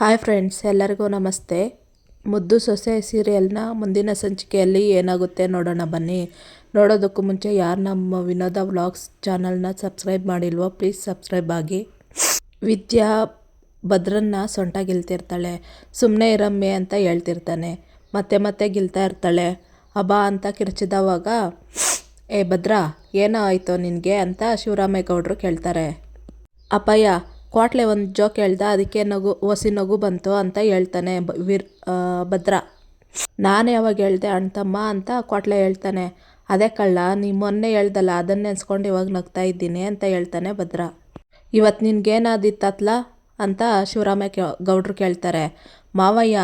Hi friends, ಎಲ್ಲರಿಗೂ ನಮಸ್ತೆ. ಮುದ್ದು ಸೊಸೆ ಸೀರಿಯಲ್ನ ಮುಂದಿನ ಸಂಚಿಕೆಯಲ್ಲಿ ಏನಾಗುತ್ತೆ ನೋಡೋಣ ಬನ್ನಿ. ನೋಡೋದಕ್ಕೂ ಮುಂಚೆ ಯಾರು ನಮ್ಮ ವಿನೋದ ವ್ಲಾಗ್ಸ್ ಚಾನಲ್ನ ಸಬ್ಸ್ಕ್ರೈಬ್ ಮಾಡಿಲ್ವೋ, ಪ್ಲೀಸ್ ಸಬ್ಸ್ಕ್ರೈಬ್ ಆಗಿ. ವಿದ್ಯಾ ಭದ್ರನ್ನ ಸೊಂಟ ಗೆಲ್ತಿರ್ತಾಳೆ. ಸುಮ್ಮನೆ ಇರಮ್ಮೆ ಅಂತ ಹೇಳ್ತಿರ್ತಾನೆ. ಮತ್ತೆ ಮತ್ತೆ ಗೆಲ್ತಾ ಇರ್ತಾಳೆ. ಹಬ್ಬ ಅಂತ ಕಿರ್ಚಿದವಾಗ, ಏ ಭದ್ರ ಏನೋ ಆಯಿತು ನಿನಗೆ? ಅಂತ ಶಿವರಾಮೇಗೌಡರು ಕೇಳ್ತಾರೆ. ಅಪ್ಪಯ್ಯ ಕ್ವಾಟ್ಲೆ ಒಂದು ಜೋಕ್ ಹೇಳ್ದ, ಅದಕ್ಕೆ ನಗು ಹೊಸಿ ನಗು ಬಂತು ಅಂತ ಹೇಳ್ತಾನೆ ವೀರ್ ಭದ್ರ. ನಾನು ಯಾವಾಗ ಹೇಳ್ದೆ ಅಣ್ತಮ್ಮ ಅಂತ ಕ್ವಾಟ್ಲೆ ಹೇಳ್ತಾನೆ. ಅದೇ ಕಳ್ಳ, ನೀ ಮೊನ್ನೆ ಹೇಳ್ದಲ್ಲ, ಅದನ್ನ ನೆನ್ಸ್ಕೊಂಡು ಇವಾಗ ನಗ್ತಾ ಇದ್ದೀನಿ ಅಂತ ಹೇಳ್ತಾನೆ ಭದ್ರ. ಇವತ್ತು ನಿನ್ಗೇನಾದಿತ್ತತ್ಲ? ಅಂತ ಶಿವರಾಮ ಗೌಡ್ರು ಕೇಳ್ತಾರೆ. ಮಾವಯ್ಯ,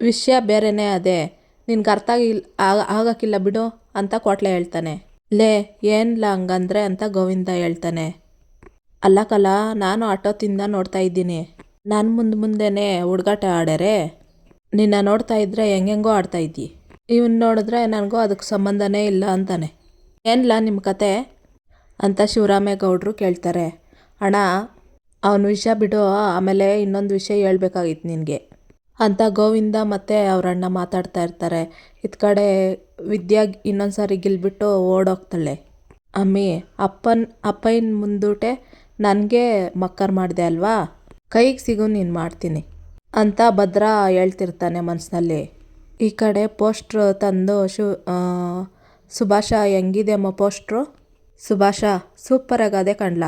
ವಿಷಯ ಬೇರೆನೇ ಅದೇ. ನಿನ್ಗೆ ಅರ್ಥ ಆಗಿಲ್ಲ ಆಗಕ್ಕಿಲ್ಲ ಬಿಡು ಅಂತ ಕ್ವಾಟ್ಲೆ ಹೇಳ್ತಾನೆ. ಲೇ ಏನಿಲ್ಲ ಹಂಗಂದ್ರೆ? ಅಂತ ಗೋವಿಂದ ಹೇಳ್ತಾನೆ. ಅಲ್ಲ ಕಲ, ನಾನು ಆಟೋತಿಂದ ನೋಡ್ತಾ ಇದ್ದೀನಿ. ನಾನು ಮುಂದೆ ಮುಂದೆನೇ ಹುಡುಗಾಟ ಆಡ್ಯಾರೆ ನಿನ್ನ ನೋಡ್ತಾ ಇದ್ರೆ ಹೆಂಗೆಂಗೋ ಆಡ್ತಾ ಇದ್ದಿ. ಇವನು ನೋಡಿದ್ರೆ ನನಗೂ ಅದಕ್ಕೆ ಸಂಬಂಧನೇ ಇಲ್ಲ ಅಂತಾನೆ. ಏನಿಲ್ಲ ನಿಮ್ಮ ಕತೆ? ಅಂತ ಶಿವರಾಮೇಗೌಡರು ಕೇಳ್ತಾರೆ. ಅಣ್ಣ, ಅವನ ವಿಷಯ ಬಿಡು, ಆಮೇಲೆ ಇನ್ನೊಂದು ವಿಷಯ ಹೇಳ್ಬೇಕಾಗಿತ್ತು ನಿನಗೆ. ಅಂತ ಗೋವಿಂದ ಮತ್ತು ಅವರಣ್ಣ ಮಾತಾಡ್ತಾ ಇರ್ತಾರೆ. ಇದ್ ಕಡೆ ವಿದ್ಯಾ ಇನ್ನೊಂದು ಸಾರಿ ಗಿಲ್ಬಿಟ್ಟು ಓಡೋಗ್ತಾಳೆ. ಅಮ್ಮಿ, ಅಪ್ಪನ, ಅಪ್ಪಯ್ಯನ ಮುಂದೂಟೆ ನನಗೆ ಮಕ್ಕರ್ ಮಾಡಿದೆ ಅಲ್ವಾ? ಕೈಗೆ ಸಿಗು, ನೀನು ಮಾಡ್ತೀನಿ. ಅಂತ ಭದ್ರ ಹೇಳ್ತಿರ್ತಾನೆ ಮನಸ್ಸಿನಲ್ಲಿ ಈ ಕಡೆ ಪೋಸ್ಟ್ರು ತಂದು ಶು ಸುಭಾಷ ಹೆಂಗಿದೆ ಅಮ್ಮ ಪೋಸ್ಟ್ರು? ಸುಭಾಷ ಸೂಪರಾಗದೆ ಕಣ್ಲ.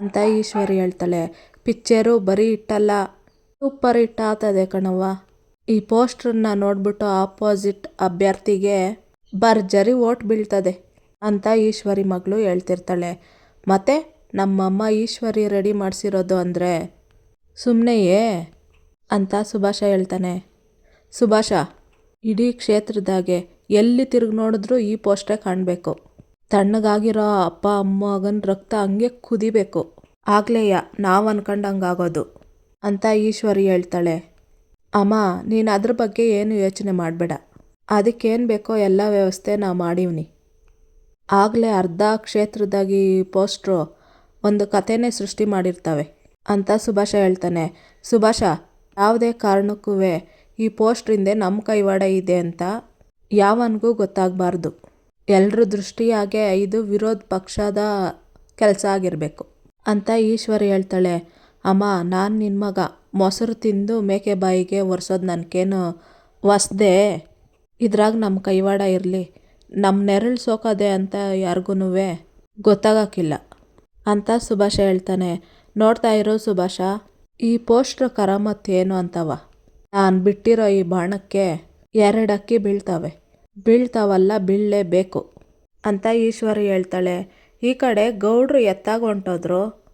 ಅಂತ ಈಶ್ವರಿ ಹೇಳ್ತಾಳೆ. ಪಿಕ್ಚರು ಬರೀ ಇಟ್ಟಲ್ಲ. ಸೂಪರ್ ಇಟ್ಟ ಆತದೆ ಕಣವ್ವ. ಈ ಪೋಸ್ಟ್ರನ್ನ ನೋಡ್ಬಿಟ್ಟು ಆಪೋಸಿಟ್ ಅಭ್ಯರ್ಥಿಗೆ ಭರ್ಜರಿ ಓಟ್ ಬೀಳ್ತದೆ ಅಂತ ಈಶ್ವರಿ ಮಗಳು ಹೇಳ್ತಿರ್ತಾಳೆ. ಮತ್ತೆ ನಮ್ಮಮ್ಮ ಈಶ್ವರಿ ರೆಡಿ ಮಾಡಿಸಿರೋದು ಅಂದರೆ ಸುಮ್ಮನೆಯೇ ಅಂತ ಸುಭಾಷ ಹೇಳ್ತಾನೆ. ಸುಭಾಷ, ಇಡೀ ಕ್ಷೇತ್ರದಾಗೆ ಎಲ್ಲಿ ತಿರುಗಿ ನೋಡಿದ್ರೂ ಈ ಪೋಸ್ಟೇ ಕಾಣಬೇಕು. ತಣ್ಣಗಾಗಿರೋ ಅಪ್ಪ ಅಮ್ಮಗನ ರಕ್ತ ಹಂಗೆ ಕುದಿಬೇಕು. ಆಗ್ಲೇಯ, ನಾವು ಅನ್ಕೊಂಡಂಗಾಗೋದು, ಅಂತ ಈಶ್ವರಿ ಹೇಳ್ತಾಳೆ. ಅಮ್ಮ, ನೀನು ಅದ್ರ ಬಗ್ಗೆ ಏನು ಯೋಚನೆ ಮಾಡಬೇಡ. ಅದಕ್ಕೇನು ಬೇಕೋ ಎಲ್ಲ ವ್ಯವಸ್ಥೆ ನಾವು ಮಾಡೀವ್ನಿ. ಆಗಲೇ ಅರ್ಧ ಕ್ಷೇತ್ರದಾಗಿ ಪೋಸ್ಟ್ರು ಒಂದು ಕಥೆನೇ ಸೃಷ್ಟಿ ಮಾಡಿರ್ತವೆ. ಅಂತ ಸುಭಾಷ ಹೇಳ್ತಾನೆ. ಸುಭಾಷ, ಯಾವುದೇ ಕಾರಣಕ್ಕೂ ಈ ಪೋಸ್ಟ್ರಿಂದ ನಮ್ಮ ಕೈವಾಡ ಇದೆ ಅಂತ ಯಾವನಿಗೂ ಗೊತ್ತಾಗಬಾರ್ದು. ಎಲ್ಲರ ದೃಷ್ಟಿಯಾಗೆ ಇದು ವಿರೋಧ ಪಕ್ಷದ ಕೆಲಸ ಆಗಿರಬೇಕು. ಅಂತ ಈಶ್ವರಿ ಹೇಳ್ತಾಳೆ. ಅಮ್ಮ, ನಾನು ನಿನ್ನ ಮಗ. ಮೊಸರು ತಿಂದು ಮೇಕೆ ಬಾಯಿಗೆ ಒರೆಸೋದು ನನಗೇನು ಹೊಸ್ದೆ ಇದ್ರಾಗ ನಮ್ಮ ಕೈವಾಡ ಇರಲಿ. ನಮ್ಮ ನೆರಳು ಸೋಕೋದೆ ಅಂತ ಯಾರಿಗೂ ಗೊತ್ತಾಗಕ್ಕಿಲ್ಲ. ಅಂತ ಸುಭಾಷ ಹೇಳ್ತಾನೆ. ನೋಡ್ತಾ ಇರೋ ಸುಭಾಷ. ಈ ಪೋಸ್ಟ್ರ್ ಕರಾಮತ್ ಏನು ಅಂತವ? ನಾನು ಬಿಟ್ಟಿರೋ ಈ ಬಾಣಕ್ಕೆ ಎರಡು ಅಕ್ಕಿ ಬೀಳ್ತವೆ. ಬೀಳ್ತಾವಲ್ಲ ಬೀಳಲೇಬೇಕು ಅಂತ ಈಶ್ವರಿ ಹೇಳ್ತಾಳೆ. ಈ ಕಡೆ ಗೌಡ್ರು ಎತ್ತಾಗ ಹೊಂಟೋದ್ರು.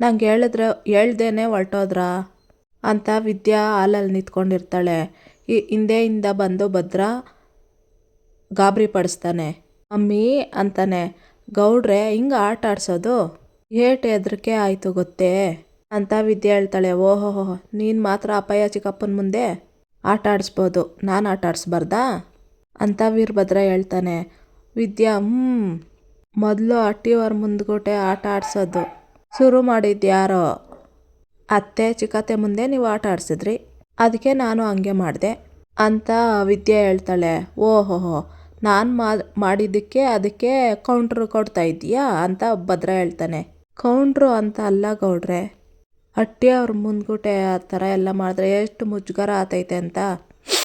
ನಂಗೆ ಹೇಳಿದ್ರೆ ಹೇಳ್ದೇನೆ ಹೊರ್ಟೋದ್ರಾ? ಅಂತ ವಿದ್ಯಾ ಹಾಲಲ್ಲಿ ನಿಂತ್ಕೊಂಡಿರ್ತಾಳೆ. ಈ ಹಿಂದೆಯಿಂದ ಬಂದು ಭದ್ರ ಗಾಬರಿ ಪಡಿಸ್ತಾನೆ. ಮಮ್ಮಿ, ಅಂತಾನೆ. ಗೌಡ್ರೆ, ಹಿಂಗೆ ಆಟ ಆಡ್ಸೋದು? ಏಟ್ ಹೆದ್ರಿಕೆ ಆಯಿತು ಗೊತ್ತೇ? ಅಂತ ವಿದ್ಯೆ ಹೇಳ್ತಾಳೆ. ಓಹೋ ನೀನು ಮಾತ್ರ ಅಪ್ಪಯ್ಯ ಚಿಕ್ಕಪ್ಪನ ಮುಂದೆ ಆಟ ಆಡಿಸ್ಬೋದು. ನಾನು ಆಟ ಆಡಿಸ್ಬಾರ್ದಾ? ಅಂತ ವೀರಭದ್ರ ಹೇಳ್ತಾನೆ. ವಿದ್ಯಾ ಹ್ಞೂ ಮೊದಲು ಅಟ್ಟಿಯವ್ರ ಮುಂದ್ಗೋಟೆ ಆಟ ಆಡಿಸೋದು ಶುರು ಮಾಡಿದ್ಯಾರೋ? ಅತ್ತೆ, ಚಿಕ್ಕತ್ತೆ ಮುಂದೆ ನೀವು ಆಟ ಆಡಿಸಿದ್ರಿ. ಅದಕ್ಕೆ ನಾನು ಹಂಗೆ ಮಾಡಿದೆ ಅಂತ ವಿದ್ಯೆ ಹೇಳ್ತಾಳೆ. ಓಹೋ ನಾನು ಮಾಡಿದ್ದಕ್ಕೆ ಅದಕ್ಕೆ ಕೌಂಟ್ರ್ ಕೊಡ್ತಾ ಇದ್ದೀಯಾ? ಅಂತ ಭದ್ರ ಹೇಳ್ತಾನೆ. ಕೌಂಟ್ರು ಅಂತ ಅಲ್ಲ ಗೌಡ್ರೆ. ಅಟ್ಟಿ ಅವ್ರ ಮುಂದ್ಗುಟೆ ಆ ಥರ ಎಲ್ಲ ಮಾಡಿದ್ರೆ ಎಷ್ಟು ಮುಜುಗರ ಆತೈತೆ ಅಂತ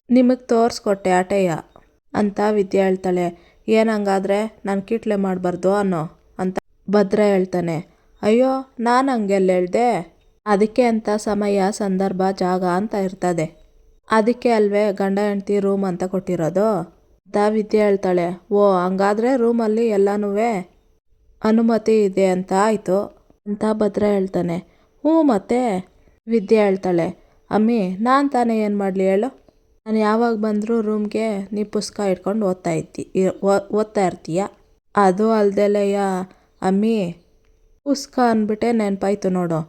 ನಿಮಗೆ ತೋರಿಸ್ಕೊಟ್ಟೆ ಆಟೆಯ ಅಂತ ವಿದ್ಯೆ ಹೇಳ್ತಾಳೆ. ಏನಂಗಾದ್ರೆ ನಾನು ಕಿಟ್ಲೆ ಮಾಡಬಾರ್ದು ಅನ್ನೋ ಅಂತ ಭದ್ರ ಹೇಳ್ತಾನೆ. ಅಯ್ಯೋ, ನಾನು ಹಂಗೆಲ್ಲ ಹೇಳ್ದೆ? ಅದಕ್ಕೆ ಅಂತ ಸಮಯ, ಸಂದರ್ಭ, ಜಾಗ ಅಂತ ಇರ್ತದೆ. ಅದಕ್ಕೆ ಅಲ್ವೇ ಗಂಡ ಹೆಂಡ್ತಿ ರೂಮ್ ಅಂತ ಕೊಟ್ಟಿರೋದು? ಅಂತ ವಿದ್ಯೆ ಹೇಳ್ತಾಳೆ. ಓ, ಹಂಗಾದ್ರೆ ರೂಮಲ್ಲಿ ಎಲ್ಲನೂ ಅನುಮತಿ ಇದೆ ಅಂತ ಆಯಿತು. ಅಂತ ಭದ್ರ ಹೇಳ್ತಾನೆ. ಹ್ಞೂ ಮತ್ತೆ? ವಿದ್ಯೆ ಹೇಳ್ತಾಳೆ. ಅಮ್ಮಿ, ನಾನು ತಾನೇ ಏನು ಮಾಡಲಿ ಹೇಳು? ನಾನು ಯಾವಾಗ ಬಂದರೂ ರೂಮ್ಗೆ ನೀ ಪುಸ್ತಕ ಇಟ್ಕೊಂಡು ಓದ್ತಾ ಇದ್ದಿ ಓದ್ತಾ ಇರ್ತೀಯ? ಅದು ಅಲ್ದೆಲೆಯ ಅಮ್ಮಿ, ಪುಸ್ತಕ ಅಂದ್ಬಿಟ್ಟೆ ನೆನಪಾಯ್ತು ನೋಡು.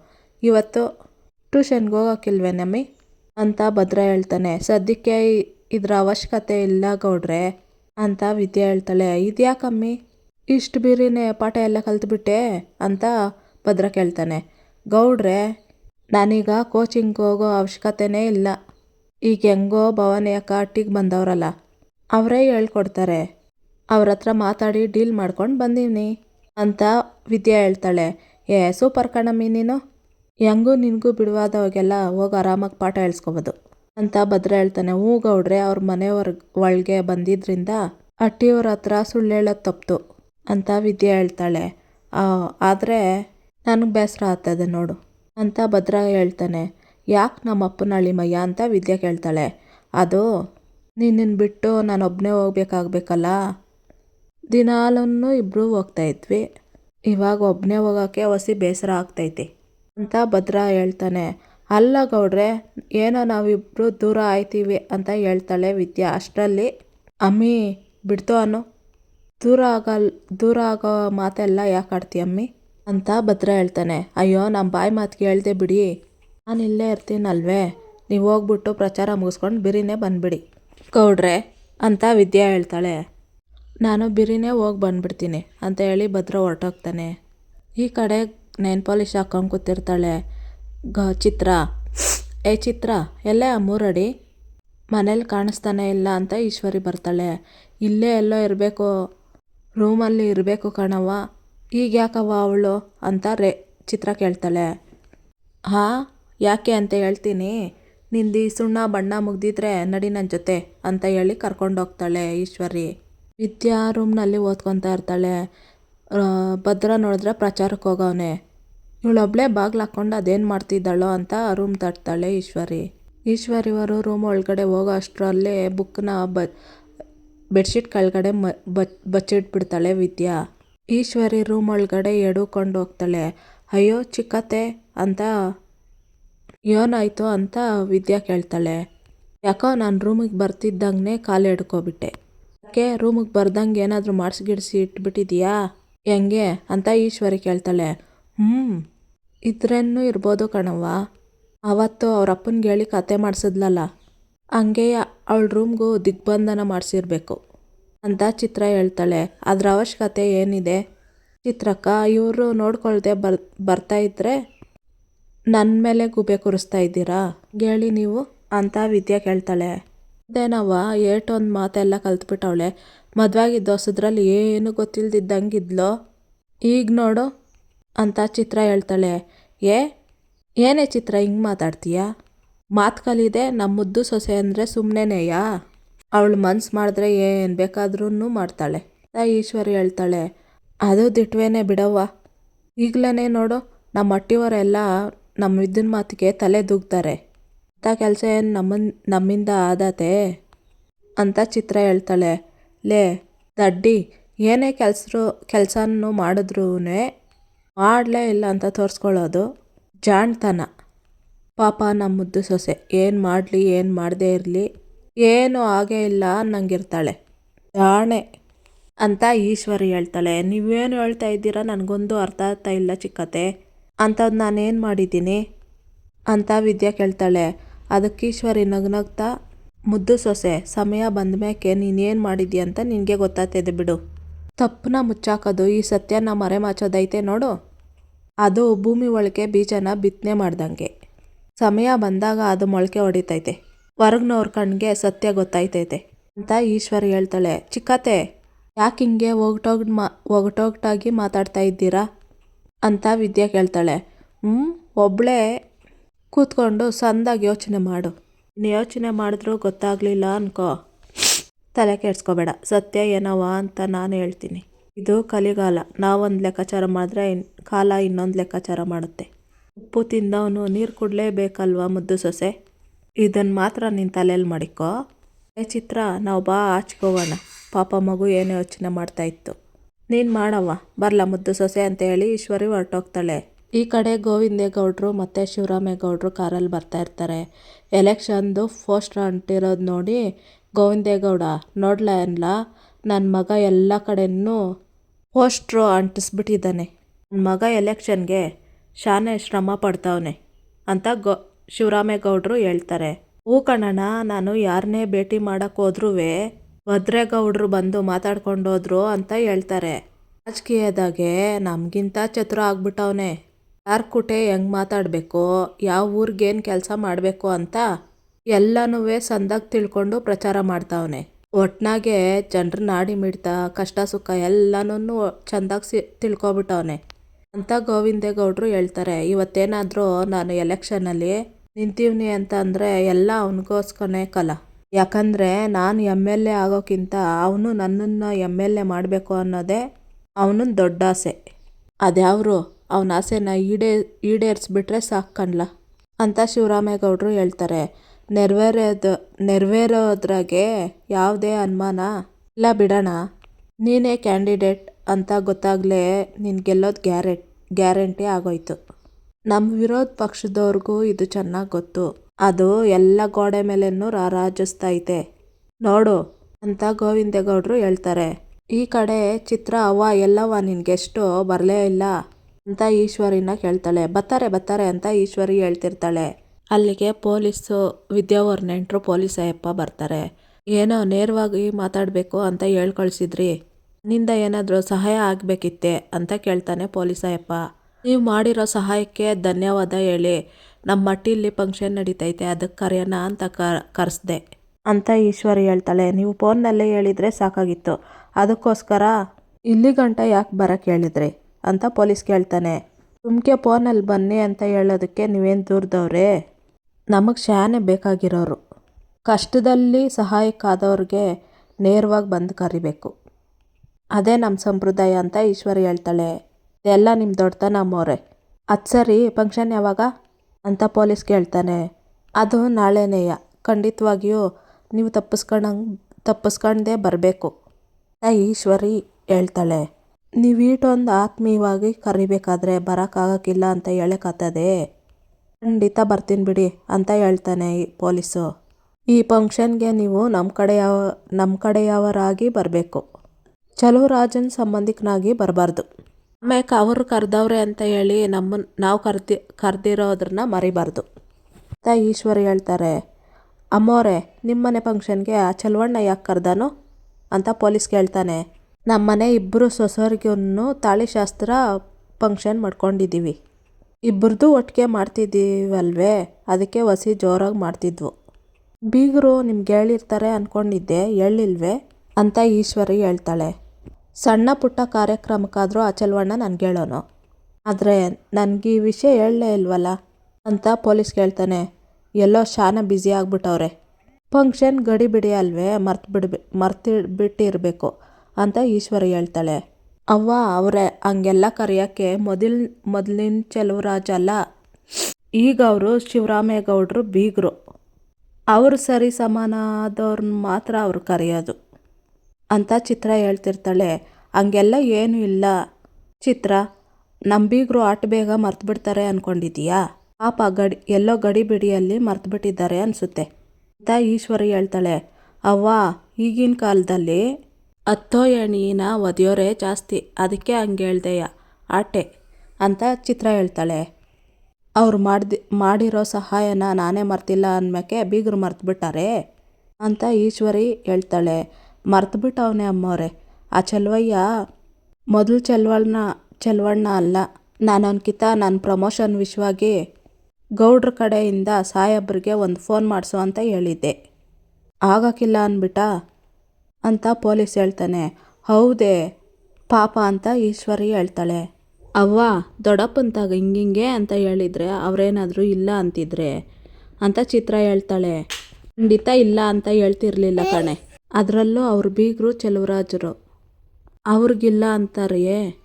ಇವತ್ತು ಟ್ಯೂಷನ್ಗೆ ಹೋಗೋಕ್ಕಿಲ್ವೇನಮ್ಮಿ ಅಂತ ಭದ್ರ ಹೇಳ್ತಾನೆ. ಸದ್ಯಕ್ಕೆ ಇದರ ಅವಶ್ಯಕತೆ ಇಲ್ಲ ಗೌಡ್ರೆ, ಅಂತ ವಿದ್ಯೆ ಹೇಳ್ತಾಳೆ. ಇದ್ಯಾಕಮ್ಮಿ? ಇಷ್ಟು ಬೀರಿನೇ ಪಾಠ ಎಲ್ಲ ಕಲ್ತುಬಿಟ್ಟೆ ಅಂತ ಭದ್ರ ಕೇಳ್ತಾನೆ. ಗೌಡ್ರೆ, ನಾನೀಗ ಕೋಚಿಂಗ್ ಹೋಗೋ ಅವಶ್ಯಕತೆನೇ ಇಲ್ಲ. ಈಗ ಹೆಂಗೋ ಭವಾನಿ ಅಕ್ಕ ಬಂದವರಲ್ಲ, ಅವರೇ ಹೇಳ್ಕೊಡ್ತಾರೆ. ಅವ್ರ ಹತ್ರ ಮಾತಾಡಿ ಡೀಲ್ ಮಾಡ್ಕೊಂಡು ಬಂದೀನಿ ಅಂತ ವಿದ್ಯಾ ಹೇಳ್ತಾಳೆ. ಏ, ಸೂಪರ್ ಕಣಮ್ಮಿ ನೀನು. ಹೆಂಗೂ ನಿನಗೂ ಬಿಡುವಾದವಾಗೆಲ್ಲ ಹೋಗಿ ಆರಾಮಾಗಿ ಪಾಠ ಹೇಳ್ಸ್ಕೊಬೋದು ಅಂತ ಭದ್ರ ಹೇಳ್ತಾನೆ. ಹ್ಞೂ ಗೌಡ್ರೆ, ಅವ್ರ ಮನೆಯವ್ರ ಒಳಗೆ ಬಂದಿದ್ದರಿಂದ ಅಟ್ಟಿಯವ್ರ ಹತ್ರ ಸುಳ್ಳು ಹೇಳೋದು ತಪ್ಪಿತು ಅಂತ ವಿದ್ಯಾ ಹೇಳ್ತಾಳೆ. ಆದರೆ ನನಗೆ ಬೇಸರ ಆಗ್ತದೆ ನೋಡು ಅಂತ ಭದ್ರ ಹೇಳ್ತಾನೆ. ಯಾಕೆ ನಮ್ಮ ಅಪ್ಪನ ಅಳಿಮಯ್ಯ ಅಂತ ವಿದ್ಯಾ ಕೇಳ್ತಾಳೆ. ಅದು ನಿನ್ನನ್ನು ಬಿಟ್ಟು ನಾನು ಒಬ್ಬನೇ ಹೋಗ್ಬೇಕಾಗಬೇಕಲ್ಲ? ದಿನಾಲೂ ಇಬ್ಬರೂ ಹೋಗ್ತಾ ಇದ್ವಿ. ಇವಾಗ ಒಬ್ಬನೇ ಹೋಗೋಕ್ಕೆ ಹೊಸಿ ಬೇಸರ ಆಗ್ತೈತಿ ಅಂತ ಭದ್ರ ಹೇಳ್ತಾನೆ. ಅಲ್ಲ ಗೌಡ್ರೆ, ಏನೋ ನಾವಿಬ್ಬರು ದೂರ ಆಯ್ತೀವಿ ಅಂತ ಹೇಳ್ತಾಳೆ ವಿದ್ಯಾ ಅಷ್ಟರಲ್ಲಿ. ಅಮ್ಮಿ, ಬಿಡ್ತು ಅನ್ನು? ದೂರ ಆಗಲ್ ದೂರ ಆಗೋ ಮಾತೆಲ್ಲ ಯಾಕೆ ಆಡ್ತೀಯ ಅಮ್ಮಿ? ಅಂತ ಭದ್ರ ಹೇಳ್ತಾನೆ. ಅಯ್ಯೋ ನಮ್ಮ ಬಾಯಿ ಮಾತು ಕೇಳ್ದೆ ಬಿಡಿ. ನಾನು ಇಲ್ಲೇ ಇರ್ತೀನಲ್ವೇ? ನೀವು ಹೋಗ್ಬಿಟ್ಟು ಪ್ರಚಾರ ಮುಗಿಸ್ಕೊಂಡು ಬಿರಿನೇ ಬಂದ್ಬಿಡಿ. ಕೌಡ್ರೆ ಅಂತ ವಿದ್ಯಾ ಹೇಳ್ತಾಳೆ. ನಾನು ಬಿರಿನೇ ಹೋಗಿ ಬಂದ್ಬಿಡ್ತೀನಿ ಅಂತ ಹೇಳಿ ಭದ್ರ ಹೊರಟೋಗ್ತಾನೆ. ಈ ಕಡೆ ನೈನ್ ಪಾಲಿಶ್ ಹಾಕೊಂಡು ಕೂತಿರ್ತಾಳೆ. ಗ, ಚಿತ್ರ. ಏ, ಚಿತ್ರ, ಎಲ್ಲೇ ಅಮ್ಮೂರಡಿ ಮೂರಡಿ? ಮನೇಲಿ ಕಾಣಿಸ್ತಾನೆ ಇಲ್ಲ ಅಂತ ಈಶ್ವರಿ ಬರ್ತಾಳೆ. ಇಲ್ಲೇ ಎಲ್ಲೋ ಇರಬೇಕು. ರೂಮಲ್ಲಿ ಇರಬೇಕು ಕಣವ್ವ. ಈಗ ಯಾಕವ್ವ ಅವಳು ಅಂತ ರೇ, ಚಿತ್ರ ಕೇಳ್ತಾಳೆ. ಹಾಂ, ಯಾಕೆ ಅಂತ ಹೇಳ್ತೀನಿ. ನಿಂದಿ ಸುಣ್ಣ ಬಣ್ಣ ಮುಗ್ದಿದ್ರೆ ನಡಿ ನನ್ನ ಜೊತೆ ಅಂತ ಹೇಳಿ ಕರ್ಕೊಂಡೋಗ್ತಾಳೆ ಈಶ್ವರಿ. ವಿದ್ಯಾ ರೂಮ್ನಲ್ಲಿ ಓದ್ಕೊತಾ ಇರ್ತಾಳೆ. ಭದ್ರ ನೋಡಿದ್ರೆ ಪ್ರಚಾರಕ್ಕೆ ಹೋಗವನೆ. ಇವಳೊಬ್ಳೆ ಬಾಗ್ಲು ಹಾಕ್ಕೊಂಡು ಅದೇನು ಮಾಡ್ತಿದ್ದಾಳೋ ಅಂತ ರೂಮ್ ತಟ್ತಾಳೆ ಈಶ್ವರಿ. ಈಶ್ವರಿಯವರು ರೂಮ್ ಒಳಗಡೆ ಹೋಗೋ ಅಷ್ಟರಲ್ಲೇ ಬುಕ್ನ ಬ ಬೆಡ್ಶೀಟ್ ಕೆಳಗಡೆ ಮ ಬಚ್ ಬಚ್ಚಿಟ್ಬಿಡ್ತಾಳೆ ವಿದ್ಯಾ. ಈಶ್ವರಿ ರೂಮ್ ಒಳಗಡೆ ಎಡುಕೊಂಡು ಹೋಗ್ತಾಳೆ ಅಯ್ಯೋ, ಚಿಕ್ಕತ್ತೆ ಅಂತ ಏನಾಯಿತು ಅಂತ ವಿದ್ಯಾ ಕೇಳ್ತಾಳೆ. ಯಾಕೋ ನಾನು ರೂಮಿಗೆ ಬರ್ತಿದ್ದಂಗೆ ಕಾಲು ಎಡ್ಕೊಬಿಟ್ಟೆ. ಯಾಕೆ ರೂಮಿಗೆ ಬರ್ದಂಗೆ ಏನಾದರೂ ಮಾಡಿಸ್ಗಿಡಿಸಿ ಇಟ್ಬಿಟ್ಟಿದ್ಯಾ? ಹೆಂಗೆ? ಅಂತ ಈಶ್ವರಿ ಕೇಳ್ತಾಳೆ. ಹ್ಞೂ ಇದ್ರೇನು ಇರ್ಬೋದು ಕಣವ್ವ. ಅವತ್ತು ಅವ್ರ ಅಪ್ಪನಿಗೆ ಹೇಳಿ ಕತೆ ಮಾಡಿಸಿದ್ಲಲ್ಲ. ಹಂಗೆ ಅವಳ ರೂಮ್ಗೂ ದಿಗ್ಬಂಧನ ಮಾಡಿಸಿರ್ಬೇಕು ಅಂತ ಚಿತ್ರ ಹೇಳ್ತಾಳೆ. ಅದರ ಅವಶ್ಯಕತೆ ಏನಿದೆ? ಚಿತ್ರಕ್ಕ, ಇವರು ನೋಡ್ಕೊಳ್ದೆ ಬರ್, ಬರ್ತಾ ಇದ್ದರೆ ನನ್ನ ಮೇಲೆ ಗುಬೆ ಕೂರಿಸ್ತಾ ಇದ್ದೀರಾ? ಹೇಳಿ ನೀವು ಅಂತ ವಿದ್ಯಾ ಕೇಳ್ತಾಳೆ. ಅದೇನವ್ವ ಏಟೊಂದು ಮಾತೆಲ್ಲ ಕಲ್ತ್ಬಿಟ್ಟವಳೆ. ಮದುವಾಗಿದ್ದ ಹೊಸದ್ರಲ್ಲಿ ಏನು ಗೊತ್ತಿಲ್ದಿದ್ದಂಗಿದ್ಲೋ? ಈಗ ನೋಡು ಅಂತ ಚಿತ್ರ ಹೇಳ್ತಾಳೆ. ಏ, ಏನೇ ಚಿತ್ರ, ಹಿಂಗೆ ಮಾತಾಡ್ತೀಯಾ? ಮಾತು ಕಲಿದೆ ನಮ್ಮ ಮುದ್ದು ಸೊಸೆ ಅಂದರೆ ಸುಮ್ಮನೆನೆಯಾ ಅವಳು ಮನ್ಸು ಮಾಡಿದ್ರೆ ಏನು ಬೇಕಾದ್ರೂ ಮಾಡ್ತಾಳೆ. ಈಶ್ವರಿ ಹೇಳ್ತಾಳೆ, ಅದು ದಿಟ್ವೇನೆ ಬಿಡವ್ವ. ಈಗಲೇ ನೋಡು ನಮ್ಮ ಅಟ್ಟಿಯವರೆಲ್ಲ ನಮ್ಮ ಇದ್ದಿನ ಮಾತಿಗೆ ತಲೆ ದುಗ್ತಾರೆ. ಅಂಥ ಕೆಲಸ ಏನು ನಮ್ಮನ್, ನಮ್ಮಿಂದ ಆದತೆ? ಅಂತ ಚಿತ್ರ ಹೇಳ್ತಾಳೆ, ಲೇ, ದಡ್ಡಿ, ಏನೇ ಕೆಲಸರು, ಕೆಲಸನೂ ಮಾಡಿದ್ರೂ ಮಾಡಲೇ ಇಲ್ಲ ಅಂತ ತೋರಿಸ್ಕೊಳ್ಳೋದು ಜಾಣ್ತನ. ಪಾಪ ನಮ್ಮ ಮುದ್ದು ಸೊಸೆ, ಏನು ಮಾಡಲಿ, ಏನು ಮಾಡದೇ ಇರಲಿ, ಏನು ಆಗೇ ಇಲ್ಲ ಅನ್ನಂಗಿರ್ತಾಳೆ ಜಾಣೆ ಅಂತ ಈಶ್ವರಿ ಹೇಳ್ತಾಳೆ. ನೀವೇನು ಹೇಳ್ತಾ ಇದ್ದೀರಾ? ನನಗೊಂದು ಅರ್ಥ ಆಗ್ತಾ ಇಲ್ಲ ಚಿಕ್ಕತೆ ಅಂಥದ್ದು ನಾನೇನು ಮಾಡಿದ್ದೀನಿ? ಅಂತ ವಿದ್ಯಾ ಕೇಳ್ತಾಳೆ. ಅದಕ್ಕೆ ಈಶ್ವರಿ ನಗ್ನಗ್ತಾ ಮುದ್ದು ಸೊಸೆ, ಸಮಯ ಬಂದ ನೀನೇನು ಮಾಡಿದ್ಯ ಅಂತ ನಿನಗೆ ಗೊತ್ತಾಗ್ತಿದೆ ಬಿಡು. ತಪ್ಪನ್ನ ಮುಚ್ಚಾಕೋದು, ಈ ಸತ್ಯನ ಮರೆ ಮಾಚೋದೈತೆ ನೋಡು. ಅದು ಭೂಮಿ ಒಳಗೆ ಬೀಜನ ಬಿತ್ತನೆ ಮಾಡ್ದಂಗೆ. ಸಮಯ ಬಂದಾಗ ಅದು ಮೊಳಕೆ ಹೊಡಿತೈತೆ. ಹೊರಗ್ನವ್ರ ಕಣ್ಗೆ ಸತ್ಯ ಗೊತ್ತಾಯ್ತೈತೆ. ಅಂತ ಈಶ್ವರಿ ಹೇಳ್ತಾಳೆ ಚಿಕ್ಕತೆ ಯಾಕೆ ಹಿಂಗೆ ಒಗಟೋಗ್ ಮಾ, ಒಗಟೋಗ್ಟಾಗಿ ಮಾತಾಡ್ತಾ ಇದ್ದೀರಾ? ಅಂತ ವಿದ್ಯಾ ಕೇಳ್ತಾಳೆ ಹ್ಞೂ ಒಬ್ಬಳೇ ಕೂತ್ಕೊಂಡು ಸಂದಾಗಿ ಯೋಚನೆ ಮಾಡು. ಯೋಚನೆ ಮಾಡಿದ್ರೂ ಗೊತ್ತಾಗಲಿಲ್ಲ ಅನ್ಕೋ. ತಲೆ ಕೆಡ್ಸ್ಕೋಬೇಡ. ಸತ್ಯ ಏನವ ಅಂತ ನಾನು ಹೇಳ್ತೀನಿ. ಇದು ಕಲಿಗಾಲ. ನಾವೊಂದು ಲೆಕ್ಕಾಚಾರ ಮಾಡಿದ್ರೆ ಕಾಲ ಇನ್ನೊಂದು ಲೆಕ್ಕಾಚಾರ ಮಾಡುತ್ತೆ. ಉಪ್ಪು ತಿಂದವನು ನೀರು ಕುಡಲೇಬೇಕಲ್ವಾ ಮುದ್ದು ಸೊಸೆ? ಇದನ್ನು ಮಾತ್ರ ನಿನ್ನ ತಲೆಯಲ್ಲಿ ಮಾಡಿಕೋ. ಏ ಚಿತ್ರ, ನಾವು ಬಾ ಆಚ್ಕೋಗೋಣ ಪಾಪ ಮಗು ಏನೋ ಯೋಚನೆ ಮಾಡ್ತಾ ಇತ್ತು. ನೀನು ಮಾಡವ್ವ, ಬರಲ ಮುದ್ದು ಸೊಸೆ ಅಂತ ಹೇಳಿ ಈಶ್ವರಿ ಹೊರಟೋಗ್ತಾಳೆ. ಈ ಕಡೆ ಗೋವಿಂದೇಗೌಡರು ಮತ್ತು ಶಿವರಾಮೇಗೌಡರು ಕಾರಲ್ಲಿ ಬರ್ತಾ ಇರ್ತಾರೆ. ಎಲೆಕ್ಷನ್ದು ಪೋಸ್ಟರ್ ಅಂಟಿರೋದು ನೋಡಿ ಗೋವಿಂದೇಗೌಡ ನೋಡ್ಲ ಅನ್ಲ ನನ್ನ ಮಗ ಎಲ್ಲ ಕಡೆಯೂ ಪೋಸ್ಟ್ರು ಅಂಟಿಸ್ಬಿಟ್ಟಿದ್ದಾನೆ. ನನ್ನ ಮಗ ಎಲೆಕ್ಷನ್ಗೆ ಶಾನೆ ಶ್ರಮ ಪಡ್ತಾವನೆ ಅಂತ ಗೋ, ಶಿವರಾಮೇಗೌಡರು ಹೇಳ್ತಾರೆ. ಹೂ ಕಣಣ್ಣ, ನಾನು ಯಾರನ್ನೇ ಭೇಟಿ ಮಾಡೋಕ್ಕೋದ್ರೂ ಭದ್ರೇಗೌಡರು ಬಂದು ಮಾತಾಡ್ಕೊಂಡೋದ್ರು ಅಂತ ಹೇಳ್ತಾರೆ. ರಾಜಕೀಯದಾಗೆ ನಮಗಿಂತ ಚತುರ ಆಗ್ಬಿಟ್ಟವನೆ. ಯಾರ ಕುಟೆ ಹೆಂಗೆ ಮಾತಾಡಬೇಕು, ಯಾವ ಊರಿಗೆ ಏನು ಕೆಲಸ ಮಾಡಬೇಕು ಅಂತ ಎಲ್ಲನೂ ಸಂದಾಗಿ ತಿಳ್ಕೊಂಡು ಪ್ರಚಾರ ಮಾಡ್ತಾವನೆ. ಒಟ್ನಾಗೆ ಜನರ ನಾಡಿ ಮಿಡ್ತ, ಕಷ್ಟ ಸುಖ ಎಲ್ಲನೂ ಚೆಂದಾಗಿ ಸಿ, ತಿಳ್ಕೊಬಿಟ್ಟವನೆ. ಅಂತ ಗೋವಿಂದೇಗೌಡರು ಹೇಳ್ತಾರೆ. ಇವತ್ತೇನಾದರೂ ನಾನು ಎಲೆಕ್ಷನಲ್ಲಿ ನಿಂತೀವ್ನಿ ಅಂತ ಅಂದರೆ ಎಲ್ಲ ಅವನಿಗೋಸ್ಕರನೇ ಕಲ. ಯಾಕಂದರೆ ನಾನು ಎಂ ಎಲ್ ಎ ಆಗೋಕ್ಕಿಂತ ಅವನು ನನ್ನನ್ನು ಎಂ ಎಲ್ ಎ ಮಾಡಬೇಕು ಅನ್ನೋದೇ ಅವನ ದೊಡ್ಡ ಆಸೆ. ಅದ್ಯಾವ್ರು? ಅವನ ಆಸೆನ ಈಡೇ, ಈಡೇರಿಸ್ಬಿಟ್ರೆ ಸಾಕು ಕಣ್ಲ. ಅಂತ ಶಿವರಾಮೇಗೌಡರು ಹೇಳ್ತಾರೆ. ನೆರವೇರೋದು ನೆರವೇರೋದ್ರಾಗೆ ಯಾವುದೇ ಅನುಮಾನ ಇಲ್ಲ ಬಿಡೋಣ. ನೀನೇ ಕ್ಯಾಂಡಿಡೇಟ್ ಅಂತ ಗೊತ್ತಾಗಲೇ ನಿನ್ ಗೆಲ್ಲೋದು ಗ್ಯಾರೆಂಟಿ ಗ್ಯಾರಂಟಿ ಆಗೋಯ್ತು. ನಮ್ಮ ವಿರೋಧ ಪಕ್ಷದವ್ರಿಗೂ ಇದು ಚೆನ್ನಾಗಿ ಗೊತ್ತು. ಅದು ಎಲ್ಲ ಗೋಡೆ ಮೇಲೇನೂ ರಾರಾಜಿಸ್ತೈತೆ ನೋಡು ಅಂತ ಗೋವಿಂದೇಗೌಡರು ಹೇಳ್ತಾರೆ. ಈ ಕಡೆ ಚಿತ್ರ ಅವ್ವ ಎಲ್ಲವ್ವ ನಿನ್ಗೆಷ್ಟು ಬರಲೇ ಇಲ್ಲ ಅಂತ ಈಶ್ವರಿನ ಕೇಳ್ತಾಳೆ. ಬತ್ತಾರೆ ಬತ್ತಾರೆ ಅಂತ ಈಶ್ವರಿ ಹೇಳ್ತಿರ್ತಾಳೆ. ಅಲ್ಲಿಗೆ ಪೊಲೀಸು ವಿದ್ಯಾವರ್ ನೆಂಟರು ಪೊಲೀಸ್ ಅಯ್ಯಪ್ಪ ಬರ್ತಾರೆ. ಏನೋ ನೇರವಾಗಿ ಮಾತಾಡಬೇಕು ಅಂತ ಹೇಳ್ ಕಳಿಸಿದ್ರಿ ನಿಂದ ಏನಾದರೂ ಸಹಾಯ ಆಗಬೇಕಿತ್ತೆ ಅಂತ ಕೇಳ್ತಾನೆ ಪೊಲೀಸ್ ಅಯ್ಯಪ್ಪ ನೀವು ಮಾಡಿರೋ ಸಹಾಯಕ್ಕೆ ಧನ್ಯವಾದ ಹೇಳಿ. ನಮ್ಮ ಮಟ್ಟಿಲಿ ಫಂಕ್ಷನ್ ನಡೀತೈತೆ, ಅದಕ್ಕೆ ಕರೆಯೋಣ ಅಂತ ಕರೆಸ್ದೆ. ಅಂತ ಈಶ್ವರಿ ಹೇಳ್ತಾಳೆ. ನೀವು ಫೋನ್ನಲ್ಲೇ ಹೇಳಿದರೆ ಸಾಕಾಗಿತ್ತು. ಅದಕ್ಕೋಸ್ಕರ ಇಲ್ಲಿ ಗಂಟ ಯಾಕೆ ಬರೋಕ್ಕೆ ಹೇಳಿದ್ರಿ ಅಂತ ಪೊಲೀಸ್ ಕೇಳ್ತಾನೆ. ತುಮ್ಕೆ ಫೋನಲ್ಲಿ ಬನ್ನಿ ಅಂತ ಹೇಳೋದಕ್ಕೆ ನೀವೇನು ದೂರದವ್ರೆ? ನಮಗೆ ಶಾನೆ ಬೇಕಾಗಿರೋರು. ಕಷ್ಟದಲ್ಲಿ ಸಹಾಯಕ್ಕಾದವ್ರಿಗೆ ನೇರವಾಗಿ ಬಂದು ಕರಿಬೇಕು. ಅದೇ ನಮ್ಮ ಸಂಪ್ರದಾಯ ಅಂತ ಈಶ್ವರಿ ಹೇಳ್ತಾಳೆ. ಇದೆಲ್ಲ ನಿಮ್ಮ ದೊಡ್ಡತನ ಮೋರೆ. ಅದು ಸರಿ ಫಂಕ್ಷನ್ ಯಾವಾಗ? ಅಂತ ಪೊಲೀಸ್ ಕೇಳ್ತಾನೆ. ಅದು ನಾಳೆನೇಯ. ಖಂಡಿತವಾಗಿಯೂ ನೀವು ತಪ್ಪಿಸ್ಕೊಂಡಂಗೆ ತಪ್ಪಿಸ್ಕೊಂಡೇ ಬರಬೇಕು. ಈಶ್ವರಿ ಹೇಳ್ತಾಳೆ. ನೀವು ಈಟೊಂದು ಆತ್ಮೀಯವಾಗಿ ಕರಿಬೇಕಾದ್ರೆ ಬರೋಕ್ಕಾಗಕ್ಕಿಲ್ಲ ಅಂತ ಹೇಳಕ್ಕಾಗ್ತದೆ ಖಂಡಿತ ಬರ್ತೀನಿ ಬಿಡಿ ಅಂತ ಹೇಳ್ತಾನೆ ಈ ಪೊಲೀಸು. ಈ ಫಂಕ್ಷನ್ಗೆ ನೀವು ನಮ್ಮ ಕಡೆ ಯಾವ ನಮ್ಮ ಕಡೆಯವರಾಗಿ ಬರಬೇಕು. ಚಲುವರಾಜನ ಸಂಬಂಧಿಕನಾಗಿ ಬರಬಾರ್ದು. ಆಮ್ಯಾಕೆ ಅವರು ಕರೆದವ್ರೆ ಅಂತ ಹೇಳಿ ನಮ್ಮನ್ನು ನಾವು ಕರ್ದಿ, ಕರೆದಿರೋದ್ರನ್ನ ಮರಿಬಾರ್ದು. ಅಂತ ಈಶ್ವರಿ ಹೇಳ್ತಾರೆ, ಅಮ್ಮೋರೆ, ನಿಮ್ಮನೆ ಫಂಕ್ಷನ್ಗೆ ಆ ಚಲುವಣ್ಣ ಯಾಕೆ ಕರೆದಾನು? ಅಂತ ಪೊಲೀಸ್ ಕೇಳ್ತಾನೆ, ನಮ್ಮನೆ ಇಬ್ಬರು ಸೊಸೋರಿಗೂ ತಾಳಿಶಾಸ್ತ್ರ ಫಂಕ್ಷನ್ ಮಾಡ್ಕೊಂಡಿದ್ದೀವಿ ಇಬ್ಬರದ್ದು ಒಟ್ಟಿಗೆ ಮಾಡ್ತಿದ್ದೀವಲ್ವೇ ಅದಕ್ಕೆ ವಸಿ ಜೋರಾಗಿ ಮಾಡ್ತಿದ್ವು. ಬೀಗರು ನಿಮ್ಗೆ ಹೇಳಿರ್ತಾರೆ ಅಂದ್ಕೊಂಡಿದ್ದೆ ಹೇಳಿಲ್ವೇ ಅಂತ ಈಶ್ವರಿ ಹೇಳ್ತಾಳೆ ಸಣ್ಣ ಪುಟ್ಟ ಕಾರ್ಯಕ್ರಮಕ್ಕಾದರೂ ಆ ಚಲವಣ್ಣ ನನಗೆ ಹೇಳೋನು ಆದರೆ ನನಗೆ ಈ ವಿಷಯ ಹೇಳಲೇ ಇಲ್ವಲ್ಲ? ಅಂತ ಪೊಲೀಸ್ ಕೇಳ್ತಾನೆ. ಎಲ್ಲೋ ಶಾನ ಬ್ಯುಸಿ ಆಗಿಬಿಟ್ಟವ್ರೆ. ಫಂಕ್ಷನ್ ಗಡಿ ಬಿಡಿ ಅಲ್ವೇ ಮರ್ತು ಬಿಡ್ಬಿ ಮರ್ತು ಬಿಟ್ಟಿರಬೇಕು ಅಂತ ಈಶ್ವರಿ ಹೇಳ್ತಾಳೆ. ಅವ್ವ, ಅವರೇ, ಹಂಗೆಲ್ಲ ಕರೆಯೋಕ್ಕೆ ಮೊದಲ್, ಮೊದಲಿನ ಚೆಲುವರಾಜ ಅಲ್ಲ. ಈಗ ಅವರು ಶಿವರಾಮೇಗೌಡರು ಬೀಗರು. ಅವರು ಸರಿ ಸಮಾನಾದವ್ರನ್ನ ಮಾತ್ರ ಅವ್ರು ಕರೆಯೋದು. ಅಂತ ಚಿತ್ರ ಹೇಳ್ತಿರ್ತಾಳೆ. ಹಂಗೆಲ್ಲ ಏನೂ ಇಲ್ಲ. ಚಿತ್ರ ನಮ್ಮ ಬೀಗರು ಆಟ ಬೇಗ ಮರ್ತು ಬಿಡ್ತಾರೆ ಅಂದ್ಕೊಂಡಿದ್ದೀಯಾ ಪಾಪ ಗಡಿ ಎಲ್ಲೋ ಗಡಿ ಬಿಡಿಯಲ್ಲಿ ಮರ್ತು ಬಿಟ್ಟಿದ್ದಾರೆ ಅನಿಸುತ್ತೆ. ಅಂತ ಈಶ್ವರಿ ಹೇಳ್ತಾಳೆ. ಅವ್ವ, ಈಗಿನ ಕಾಲದಲ್ಲಿ ಹತ್ತೋ ಎಣಿನ ಒದೆಯೋರೇ ಜಾಸ್ತಿ. ಅದಕ್ಕೆ ಹಂಗೆ ಹೇಳ್ದೆಯ? ಆಟೆ ಅಂತ ಚಿತ್ರ ಹೇಳ್ತಾಳೆ. ಅವ್ರು ಮಾಡ್ದಿ, ಮಾಡಿರೋ ಸಹಾಯನ ನಾನೇ ಮರ್ತಿಲ್ಲ ಅಂದ್ಮ್ಯಾಕೆ ಬೀಗರು ಮರ್ತು ಬಿಟ್ಟಾರೆ ಅಂತ ಈಶ್ವರಿ ಹೇಳ್ತಾಳೆ. ಮರ್ತು ಬಿಟ್ಟವನೇ ಅಮ್ಮವ್ರೆ. ಆ ಚೆಲುವಯ್ಯ ಮೊದಲು ಚೆಲುವಣ್ಣ ಚೆಲುವಣ್ಣ ಅಲ್ಲ. ನಾನು ಅವನ್ಕಿಂತ ನನ್ನ ಪ್ರಮೋಷನ್ ವಿಷಯವಾಗಿ ಗೌಡ್ರ ಕಡೆಯಿಂದ ಸಾಹೇಬ್ರಿಗೆ ಒಂದು ಫೋನ್ ಮಾಡಿಸು ಅಂತ ಹೇಳಿದ್ದೆ. ಆಗಕ್ಕಿಲ್ಲ ಅಂದ್ಬಿಟ್ಟ ಅಂತ ಪೊಲೀಸ್ ಹೇಳ್ತಾನೆ. ಹೌದೇ, ಪಾಪ ಅಂತ ಈಶ್ವರಿ ಹೇಳ್ತಾಳೆ. ಅವ್ವ, ದೊಡ್ಡಪ್ಪಂತಾಗ ಹಿಂಗಿಂಗೆ ಅಂತ ಹೇಳಿದರೆ ಅವರೇನಾದರೂ ಇಲ್ಲ ಅಂತಿದ್ರೆ ಅಂತ ಚಿತ್ರ ಹೇಳ್ತಾಳೆ. ಖಂಡಿತ ಇಲ್ಲ ಅಂತ ಹೇಳ್ತಿರ್ಲಿಲ್ಲ ಕಣೆ. ಅದರಲ್ಲೂ ಅವ್ರ ಬೀಗರು ಚೆಲುವರಾಜರು. ಅವ್ರಿಗಿಲ್ಲ ಅಂತಾರೆಯೇ?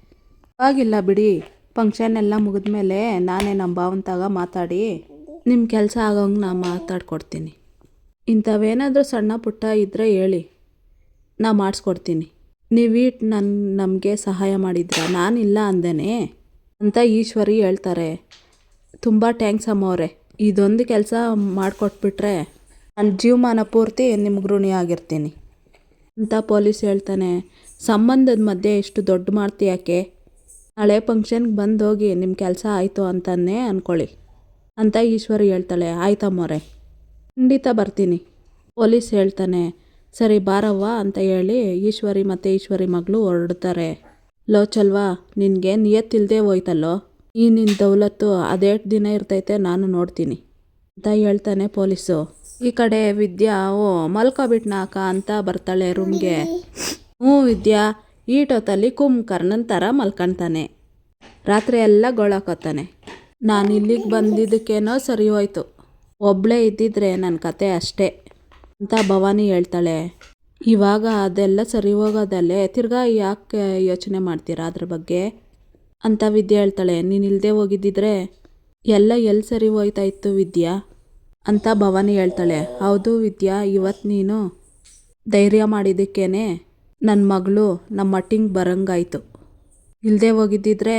ಆಗಿಲ್ಲ ಬಿಡಿ. ಫಂಕ್ಷನ್ ಎಲ್ಲ ಮುಗಿದ್ಮೇಲೆ ನಾನೇ ನಮ್ಮ ಭಾವಂತಾಗ ಮಾತಾಡಿ ನಿಮ್ಮ ಕೆಲಸ ಆಗೋಂಗೆ ನಾನು ಮಾತಾಡ್ಕೊಡ್ತೀನಿ. ಇಂಥವೇನಾದರೂ ಸಣ್ಣ ಪುಟ್ಟ ಇದ್ದರೆ ಹೇಳಿ. ನಾ ಮಾಡಿಸ್ಕೊಡ್ತೀನಿ. ನೀವೀಟ್ ನನ್ನ ನಮಗೆ ಸಹಾಯ ಮಾಡಿದ್ರ ನಾನಿಲ್ಲ ಅಂದೇನೆ? ಅಂತ ಈಶ್ವರಿ ಹೇಳ್ತಾರೆ. ತುಂಬ ಟ್ಯಾಂಕ್ಸ್ ಅಮ್ಮವ್ರೆ ಇದೊಂದು ಕೆಲಸ ಮಾಡಿಕೊಟ್ಬಿಟ್ರೆ ಜೀವಮಾನ ಪೂರ್ತಿ ನಿಮ್ಗೆ ಋಣಿ ಆಗಿರ್ತೀನಿ. ಅಂತ ಪೊಲೀಸ್ ಹೇಳ್ತಾನೆ, ಸಂಬಂಧದ ಮಧ್ಯೆ ಇಷ್ಟು ದೊಡ್ಡ ಮಾಡ್ತಿ ಯಾಕೆ? ನಾಳೆ ಫಂಕ್ಷನ್ಗೆ ಬಂದು ಹೋಗಿ ನಿಮ್ಮ ಕೆಲಸ ಆಯಿತು ಅಂತಲೇ ಅಂದ್ಕೊಳ್ಳಿ ಅಂತ ಈಶ್ವರಿ ಹೇಳ್ತಾಳೆ. ಮೊರೆ, ಖಂಡಿತ ಬರ್ತೀನಿ. ಪೊಲೀಸ್ ಹೇಳ್ತಾನೆ, ಸರಿ ಬಾರವ್ವ, ಅಂತ ಹೇಳಿ ಈಶ್ವರಿ ಮತ್ತು ಈಶ್ವರಿ ಮಗಳು ಹೊರಡ್ತಾರೆ. ಲೋ ಚಲ್ವಾ, ನಿನಗೆ ನಿಯತ್ತಿಲ್ಲದೆ ಹೋಯ್ತಲ್ಲೋ? ಈ ನಿನ್ನ ದೌಲತ್ತು ಅದೇಟ್ ದಿನ ಇರ್ತೈತೆ, ನಾನು ನೋಡ್ತೀನಿ, ಅಂತ ಹೇಳ್ತಾನೆ ಪೊಲೀಸು. ಈ ಕಡೆ ವಿದ್ಯಾ, ಓ, ಮಲ್ಕೊಬಿಟ್ನಾಕ ಅಂತ ಬರ್ತಾಳೆ ರೂಮ್ಗೆ. ಹ್ಞೂ ವಿದ್ಯಾ ಈಟೊತ್ತಲ್ಲಿ ಕುಂಕರ್ಣನ ಥರ ಮಲ್ಕೊಳ್ತಾನೆ ರಾತ್ರಿ ಎಲ್ಲ ಗೋಳಾಕೋತಾನೆ ನಾನು ಇಲ್ಲಿಗೆ ಬಂದಿದ್ದಕ್ಕೇನೋ ಸರಿ ಹೋಯ್ತು. ಒಬ್ಬಳೇ ಇದ್ದಿದ್ರೆ ನನ್ನ ಕತೆ ಅಷ್ಟೇ ಅಂತ ಭವಾನಿ ಹೇಳ್ತಾಳೆ. ಇವಾಗ ಅದೆಲ್ಲ ಸರಿ ಹೋಗೋದಲ್ಲೇ ತಿರ್ಗಾ ಯಾಕೆ ಯೋಚನೆ ಮಾಡ್ತೀರಾ ಅದ್ರ ಬಗ್ಗೆ? ಅಂತ ವಿದ್ಯಾ ಹೇಳ್ತಾಳೆ. ನೀನು ಇಲ್ಲದೆ ಹೋಗಿದ್ದಿದ್ರೆ? ಎಲ್ಲ ಎಲ್ಲಿ ಸರಿ ಹೋಯ್ತಾ ಇತ್ತು ವಿದ್ಯಾ? ಅಂತ ಭವಾನಿ ಹೇಳ್ತಾಳೆ. ಹೌದು ವಿದ್ಯಾ ಇವತ್ತು ನೀನು ಧೈರ್ಯ ಮಾಡಿದ್ದಕ್ಕೇನೆ ನನ್ನ ಮಗಳು ನಮ್ಮ ಮಟ್ಟಿಂಗ್ ಬರಂಗಾಯ್ತು. ಇಲ್ಲದೆ ಹೋಗಿದ್ದಿದ್ರೆ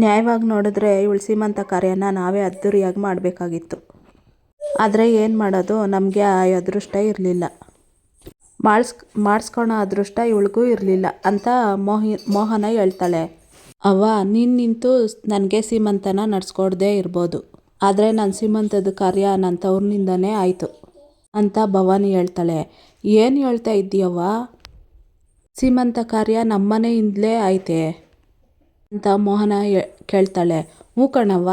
ನ್ಯಾಯವಾಗಿ ನೋಡಿದ್ರೆ ಇವಳು ಸೀಮಂತ ಕಾರ್ಯನ ನಾವೇ ಅದ್ದೂರಿಯಾಗಿ ಮಾಡಬೇಕಾಗಿತ್ತು. ಆದರೆ ಏನು ಮಾಡೋದು, ನಮಗೆ ಆ ಅದೃಷ್ಟ ಇರಲಿಲ್ಲ. ಮಾಡಿಸ್, ಮಾಡಿಸ್ಕೊಳೋ ಅದೃಷ್ಟ ಇವಳಿಗೂ ಇರಲಿಲ್ಲ ಅಂತ ಮೋಹಿ, ಮೋಹನ ಹೇಳ್ತಾಳೆ. ಅವ್ವ, ನೀನು ನಿಂತು ನನಗೆ ಸೀಮಂತನ ನಡ್ಸ್ಕೊಡ್ದೇ ಇರ್ಬೋದು. ಆದರೆ ನನ್ನ ಸೀಮಂತದ ಕಾರ್ಯ ನನ್ನ ತವ್ರನಿಂದನೇ ಆಯಿತು ಅಂತ ಭವಾನಿ ಹೇಳ್ತಾಳೆ. ಏನು ಹೇಳ್ತಾ ಇದ್ದೀಯವ್ವ? ಸೀಮಂತ ಕಾರ್ಯ ನಮ್ಮನೆಯಿಂದಲೇ ಆಯ್ತೆ ಅಂತ ಮೋಹನ ಕೇಳ್ತಾಳೆ. ಹ್ಞೂ ಕಣವ್ವ.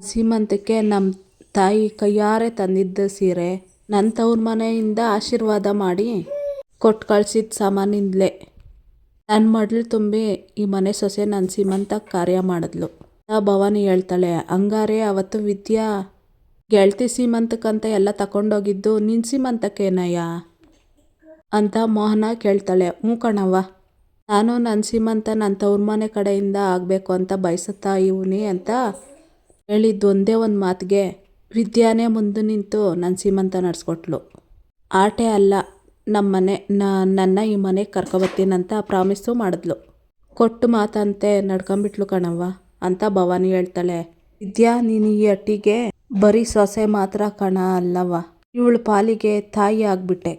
ಸೀಮಂತಕ್ಕೆ ನಮ್ಮ ತಾಯಿ ಕೈಯಾರೆ ತಂದಿದ್ದ ಸೀರೆ ನನ್ನ ತವ್ರ ಮನೆಯಿಂದ ಆಶೀರ್ವಾದ ಮಾಡಿ ಕೊಟ್ಟು ಕಳ್ಸಿದ ಸಾಮಾನಿಂದಲೇ. ನನ್ನ ಮಡ್ಲು ತುಂಬಿ ಈ ಮನೆ ಸೊಸೆ ನನ್ನ ಸೀಮಂತ ಕಾರ್ಯ ಮಾಡಿದ್ಲು. ಭವಾನಿ ಹೇಳ್ತಾಳೆ, ಹಂಗಾರೆ ಅವತ್ತು ವಿದ್ಯಾ ಗೆಳತಿ ಸೀಮಂತಕ್ಕಂತ ಎಲ್ಲ ತಗೊಂಡೋಗಿದ್ದು ನಿನ್ನ ಸೀಮಂತಕ್ಕೇನಯ್ಯ? ಅಂತ ಮೋಹನ ಕೇಳ್ತಾಳೆ, ಹ್ಞೂ ಕಣವ್ವ, ನಾನು ನನ್ನ ಸೀಮಂತ ನನ್ನ ತವ್ರ ಮನೆ ಕಡೆಯಿಂದ ಆಗಬೇಕು ಅಂತ ಬಯಸುತ್ತಾ ಇವನಿ ಅಂತ ಹೇಳಿದ್ದು ಒಂದೇ ಒಂದು ಮಾತಿಗೆ ವಿದ್ಯಾನೇ ಮುಂದೆ ನಿಂತು ನನ್ನ ಸೀಮಂತ ನಡೆಸ್ಕೊಟ್ಲು. ಆಟೆ ಅಲ್ಲ ನಮ್ಮ ಮನೆ ನನ್ನ ಈ ಮನೆಗೆ ಕರ್ಕೊಬತ್ತೀನಂತ ಪ್ರಾಮಿಸು ಮಾಡಿದ್ಲು. ಕೊಟ್ಟು ಮಾತಂತೆ ನಡ್ಕೊಂಬಿಟ್ಲು ಕಣವ್ವ. ಅಂತ ಭವಾನಿ ಹೇಳ್ತಾಳೆ. ವಿದ್ಯಾ, ನೀನು ಈ ಅಟ್ಟಿಗೆ ಬರೀ ಸೊಸೆ ಮಾತ್ರ ಕಣ ಅಲ್ಲವ? ಇವಳು ಪಾಲಿಗೆ ತಾಯಿ ಆಗಿಬಿಟ್ಟೆ.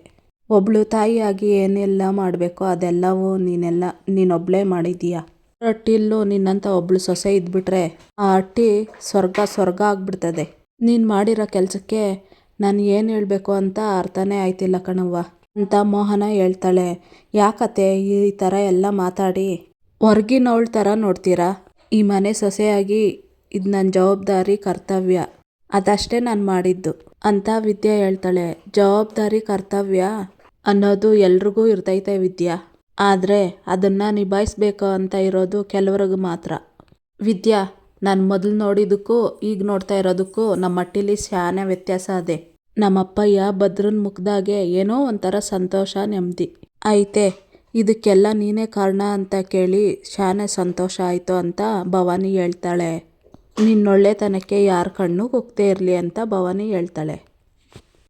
ಒಬ್ಳು ತಾಯಿಯಾಗಿ ಏನೆಲ್ಲ ಮಾಡಬೇಕೋ ಅದೆಲ್ಲವೂ ನೀನೆಲ್ಲ, ನೀನೊಬ್ಳೇ ಮಾಡಿದೀಯ ಅಟ್ಟಿಲ್ಲು ನಿನ್ನಂತ ಒಬ್ಳು ಸೊಸೆ ಇದ್ಬಿಟ್ರೆ ಆ ಅಟ್ಟಿ ಸ್ವರ್ಗ ಸ್ವರ್ಗ ಆಗ್ಬಿಡ್ತದೆ. ನೀನು ಮಾಡಿರೋ ಕೆಲಸಕ್ಕೆ ನಾನು ಏನು ಹೇಳಬೇಕು ಅಂತ ಅರ್ಥನೇ ಆಯ್ತಿಲ್ಲ ಕಣವ್ವ ಅಂತ ಮೋಹನ ಹೇಳ್ತಾಳೆ. ಯಾಕತ್ತೆ ಈ ಥರ ಎಲ್ಲ ಮಾತಾಡಿ? ಹೊರ್ಗಿನವಳ ಥರ ನೋಡ್ತೀರಾ? ಈ ಮನೆ ಸೊಸೆಯಾಗಿ ಇದು ನನ್ನ ಜವಾಬ್ದಾರಿ ಕರ್ತವ್ಯ. ಅದಷ್ಟೇ ನಾನು ಮಾಡಿದ್ದು. ಅಂತ ವಿದ್ಯಾ ಹೇಳ್ತಾಳೆ. ಜವಾಬ್ದಾರಿ, ಕರ್ತವ್ಯ ಅನ್ನೋದು ಎಲ್ರಿಗೂ ಇರ್ತೈತೆ ವಿದ್ಯಾ. ಆದರೆ ಅದನ್ನು ನಿಭಾಯಿಸ್ಬೇಕು ಅಂತ ಇರೋದು ಕೆಲವ್ರಿಗೆ ಮಾತ್ರ. ವಿದ್ಯಾ, ನಾನು ಮೊದಲು ನೋಡಿದ್ದಕ್ಕೂ ಈಗ ನೋಡ್ತಾ ಇರೋದಕ್ಕೂ ನಮ್ಮ ಮಟ್ಟಿಲಿ ಶಾನೆ ವ್ಯತ್ಯಾಸ ಅದೇ. ನಮ್ಮಪ್ಪಯ್ಯ ಭದ್ರನ ಮುಖದಾಗೆ ಏನೋ ಒಂಥರ ಸಂತೋಷ ನೆಮ್ಮದಿ ಐತೆ ಇದಕ್ಕೆಲ್ಲ ನೀನೇ ಕಾರಣ ಅಂತ ಕೇಳಿ ಶಾನೆ ಸಂತೋಷ ಆಯಿತು ಅಂತ ಭವಾನಿ ಹೇಳ್ತಾಳೆ. ನಿನ್ನೊಳ್ಳೆತನಕ್ಕೆ ಯಾರ ಕಣ್ಣು ಕುಗ್ತೇ ಇರಲಿ ಅಂತ ಭವಾನಿ ಹೇಳ್ತಾಳೆ.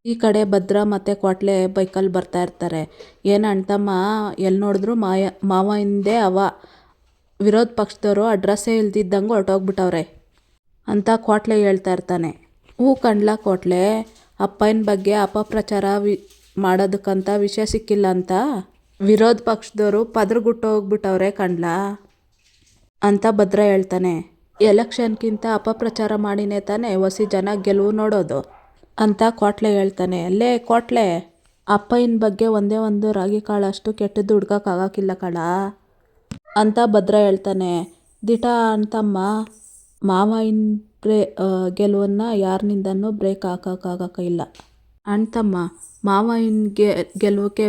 ಈ ಕಡೆ ಭದ್ರ ಮತ್ತು ಕ್ವಾಟ್ಲೆ ಬೈಕಲ್ಲಿ ಬರ್ತಾ ಇರ್ತಾರೆ. ಏನು ಅಣ್ತಮ್ಮ ಎಲ್ಲಿ ನೋಡಿದ್ರು ಮಾಯ, ಮಾವ ಹಿಂದೆ ಅವ. ವಿರೋಧ ಪಕ್ಷದವರು ಅಡ್ರೆಸ್ಸೇ ಇಲ್ದಿದ್ದಂಗೆ ಹೊರಟೋಗ್ಬಿಟ್ಟವ್ರೆ ಅಂತ ಕ್ವಾಟ್ಲೆ ಹೇಳ್ತಾ ಇರ್ತಾನೆ. ಹೂ ಕಂಡ್ಲ ಕ್ವಾಟ್ಲೆ, ಅಪ್ಪನ ಬಗ್ಗೆ ಅಪಪ್ರಚಾರ ವಿ, ಮಾಡೋದಕ್ಕಂತ ವಿಷಯ ಸಿಕ್ಕಿಲ್ಲ ಅಂತ? ವಿರೋಧ ಪಕ್ಷದವರು ಪದ್ರಗುಟ್ಟು ಗುಟ್ಟೋಗ್ಬಿಟ್ಟವ್ರೆ ಕಂಡ್ಲಾ ಅಂತ ಭದ್ರ ಹೇಳ್ತಾನೆ. ಎಲೆಕ್ಷನ್ಗಿಂತ ಅಪಪ್ರಚಾರ ಮಾಡಿನೇ ತಾನೇ ಹೊಸಿ ಜನ ಗೆಲುವು ನೋಡೋದು? ಅಂತ ಕೋಟ್ಲೆ ಹೇಳ್ತಾನೆ. ಅಲ್ಲೇ ಕ್ವಾಟ್ಲೆ, ಅಪ್ಪಯ್ಯನ ಬಗ್ಗೆ ಒಂದೇ ಒಂದು ರಾಗಿ ಕಾಳಷ್ಟು ಕೆಟ್ಟದ್ದು ಹುಡ್ಕೋಕ್ಕಾಗಕ್ಕಿಲ್ಲ ಕಳ ಅಂತ ಭದ್ರ ಹೇಳ್ತಾನೆ. ದಿಟ ಅಂತಮ್ಮ ಇನ್ ಬ್ರೇ ಗೆಲುವನ್ನು ಯಾರಿನಿಂದನೂ ಬ್ರೇಕ್ ಹಾಕೋಕ್ಕಾಗಕ್ಕಿಲ್ಲ ಅಣ್ತಮ್ಮ ಮಾವ ಇನ್ಗೆ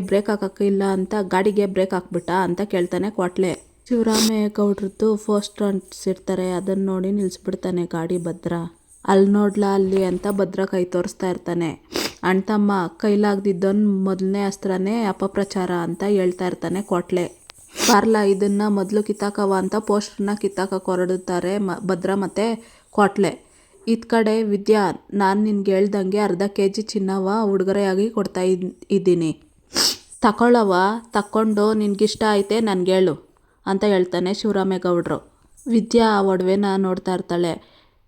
ಬ್ರೇಕ್ ಹಾಕೋಕ್ಕಿಲ್ಲ ಅಂತ ಗಾಡಿಗೆ ಬ್ರೇಕ್ ಹಾಕ್ಬಿಟ್ಟ ಅಂತ ಕೇಳ್ತಾನೆ ಕ್ವಾಟ್ಲೆ. ಶಿವರಾಮೇಗೌಡ್ರದ್ದು ಫಸ್ಟ್ ಅಂಟಿಸಿರ್ತಾರೆ ಅದನ್ನು ನೋಡಿ ನಿಲ್ಲಿಸ್ಬಿಡ್ತಾನೆ ಗಾಡಿ ಭದ್ರ. ಅಲ್ಲಿ ನೋಡ್ಲಾ ಅಲ್ಲಿ ಅಂತ ಭದ್ರ ಕೈ ತೋರಿಸ್ತಾ ಇರ್ತಾನೆ. ಅಣ್ಣ ತಮ್ಮ, ಕೈಲಾಗ್ದಿದ್ದೊಂದು ಮೊದಲನೇ ಅಸ್ತ್ರನೇ ಅಪಪ್ರಚಾರ ಅಂತ ಹೇಳ್ತಾ ಇರ್ತಾನೆ ಕ್ವಾಟ್ಲೆ. ಪಾರ್ಲಾ, ಇದನ್ನ ಮೊದಲು ಕಿತ್ತಾಕವ ಅಂತ ಪೋಸ್ಟರ್ನ ಕಿತ್ತಾಕಕ್ಕೆ ಹೊರಡುತ್ತಾರೆ ಭದ್ರ ಮತ್ತು ಕ್ವಾಟ್ಲೆ. ಇತ್ ಕಡೆ ವಿದ್ಯಾ, ನಾನು ನಿನ್ಗೆ ಹೇಳ್ದಂಗೆ ಅರ್ಧ ಕೆ ಜಿ ಚಿನ್ನವ ಉಡುಗೊರೆಯಾಗಿ ಕೊಡ್ತಾ ಇದ್, ಇದ್ದೀನಿ. ತಗೊಳ್ಳವ ತಕ್ಕೊಂಡು ನಿನಗಿಷ್ಟ ಐತೆ ಹೇಳು, ಅಂತ ಹೇಳ್ತಾನೆ ಶಿವರಾಮೇಗೌಡರು. ವಿದ್ಯಾ ಆ ಒಡವೆನ ನೋಡ್ತಾ ಇರ್ತಾಳೆ.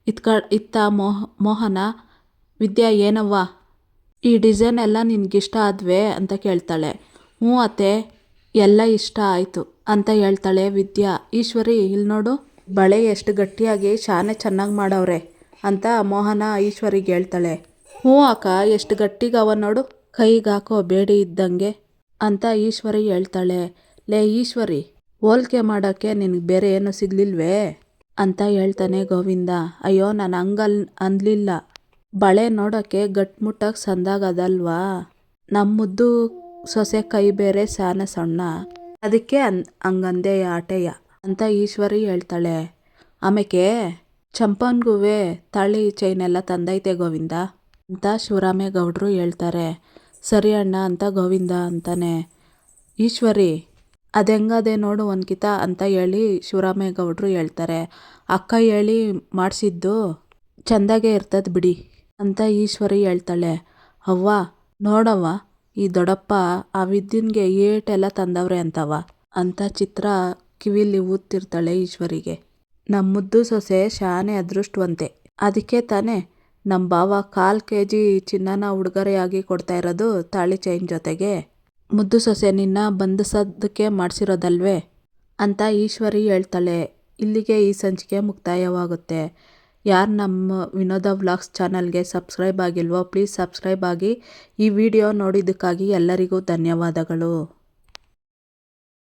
ಇತ್ ಕ ಇತ್ತ ಮೋಹ, ಮೋಹನ, ವಿದ್ಯಾ ಏನವ್ವ? ಈ ಡಿಸೈನ್ ಎಲ್ಲ ನಿನಗಿಷ್ಟ ಆದ್ವೆ ಅಂತ ಕೇಳ್ತಾಳೆ. ಹ್ಞೂ ಅತ್ತೆ, ಎಲ್ಲ ಇಷ್ಟ ಆಯಿತು ಅಂತ ಹೇಳ್ತಾಳೆ ವಿದ್ಯಾ. ಈಶ್ವರಿ ಇಲ್ಲಿ ನೋಡು ಬಳೆ ಎಷ್ಟು ಗಟ್ಟಿಯಾಗಿ ಶಾನೆ ಚೆನ್ನಾಗಿ ಮಾಡವ್ರೆ. ಅಂತ ಮೋಹನ ಈಶ್ವರಿಗೆ ಹೇಳ್ತಾಳೆ. ಹ್ಞೂ ಅಕ್ಕ, ಎಷ್ಟು ಗಟ್ಟಿಗವ ನೋಡು. ಕೈಗೆ ಹಾಕೋ ಬೇಡಿ ಇದ್ದಂಗೆ ಅಂತ ಈಶ್ವರಿ ಹೇಳ್ತಾಳೆ. ಲೇ ಈಶ್ವರಿ, ಹೋಲ್ಕೆ ಮಾಡೋಕ್ಕೆ ನಿನಗೆ ಬೇರೆ ಏನು ಸಿಗ್ಲಿಲ್ವೇ? ಅಂತ ಹೇಳ್ತಾನೆ ಗೋವಿಂದ. ಅಯ್ಯೋ, ನಾನು ಹಂಗಲ್ ಅನ್ಲಿಲ್ಲ ಬಳೆ ನೋಡೋಕ್ಕೆ ಗಟ್ಮುಟ್ಟಾಗಿ ಸಂದಾಗದಲ್ವಾ ನಮ್ಮದ್ದು ಸೊಸೆ ಕೈ ಬೇರೆ ಸಾನ ಸಣ್ಣ. ಅದಕ್ಕೆ ಅನ್ ಹಂಗಂದೆ ಆಟೆಯ ಅಂತ ಈಶ್ವರಿ ಹೇಳ್ತಾಳೆ. ಆಮೇಲೆ ಚಂಪನ್ಗುವೆ ತಾಳಿ ಚೈನೆಲ್ಲ ತಂದೈತೆ ಗೋವಿಂದ. ಅಂತ ಶಿವರಾಮೇಗೌಡರು ಹೇಳ್ತಾರೆ. ಸರಿ ಅಣ್ಣ ಅಂತ ಗೋವಿಂದ ಅಂತಾನೆ. ಈಶ್ವರಿ, ಅದೆಂಗದೆ ನೋಡು ಒಂದ್ಕಿತ ಅಂತ ಹೇಳಿ ಶಿವರಾಮೇಗೌಡರು ಹೇಳ್ತಾರೆ. ಅಕ್ಕ ಹೇಳಿ ಮಾಡಿಸಿದ್ದು ಚೆಂದಾಗೆ ಇರ್ತದೆ ಬಿಡಿ ಅಂತ ಈಶ್ವರಿ ಹೇಳ್ತಾಳೆ. ಅವ್ವ, ನೋಡವ್ವ, ಈ ದೊಡ್ಡಪ್ಪ ಆ ವಿದ್ಯನ್ಗೆ ಏಟೆಲ್ಲ ತಂದವ್ರೆ ಅಂತವ ಅಂತ ಚಿತ್ರ ಕಿವಿಲಿ ಊದ್ತಿರ್ತಾಳೆ ಈಶ್ವರಿಗೆ. ನಮ್ಮ ಮುದ್ದು ಸೊಸೆ ಶಾನೆ ಅದೃಷ್ಟವಂತೆ. ಅದಕ್ಕೆ ತಾನೇ ನಮ್ಮ ಭಾವ ಕಾಲು ಕೆ ಜಿ ಚಿನ್ನನ ಉಡುಗೊರೆಯಾಗಿ ಕೊಡ್ತಾ ಇರೋದು ತಾಳಿ ಚೈನ್ ಜೊತೆಗೆ. ಮುದ್ದು ಸೊಸೆ ನಿನ್ನ ಬಂಧಿಸೋದಕ್ಕೆ ಮಾಡಿಸಿರೋದಲ್ವೇ? ಅಂತ ಈಶ್ವರಿ ಹೇಳ್ತಾಳೆ. ಇಲ್ಲಿಗೆ ಈ ಸಂಚಿಕೆ ಮುಕ್ತಾಯವಾಗುತ್ತೆ. ಯಾರು ನಮ್ಮ ವಿನೋದ ವ್ಲಾಗ್ಸ್ ಚಾನಲ್ಗೆ ಸಬ್ಸ್ಕ್ರೈಬ್ ಆಗಿಲ್ವೋ, ಪ್ಲೀಸ್ ಸಬ್ಸ್ಕ್ರೈಬ್ ಆಗಿ ಈ ವಿಡಿಯೋ ನೋಡಿದ್ದಕ್ಕಾಗಿ ಎಲ್ಲರಿಗೂ ಧನ್ಯವಾದಗಳು.